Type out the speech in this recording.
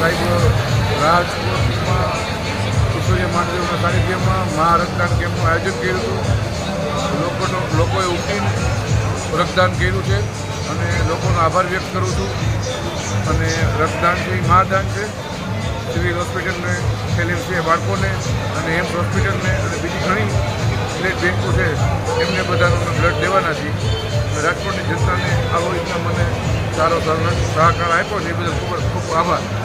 સાહેબ રાજકોટમાં ઈશ્વરીય મહાદેવના સાનિધ્યમાં મહા રક્તદાન કેમ્પનું આયોજન કર્યું હતું. લોકોનો લોકોએ ઉઠીને રક્તદાન કર્યું છે અને લોકોનો આભાર વ્યક્ત કરું છું. અને રક્તદાન છે મહાદાન છે. સિવિલ હોસ્પિટલને થેલેમસીએ બાળકોને અને એમ્સ હોસ્પિટલને અને બીજી ઘણી બ્લડ બેંકો છે, એમને બધાનો બ્લડ દેવાના છીએ. અને રાજકોટની જનતાને આવો રીતના મને સારો સારો સહકાર આપ્યો છે, એ બદલ ખૂબ ખૂબ આભાર.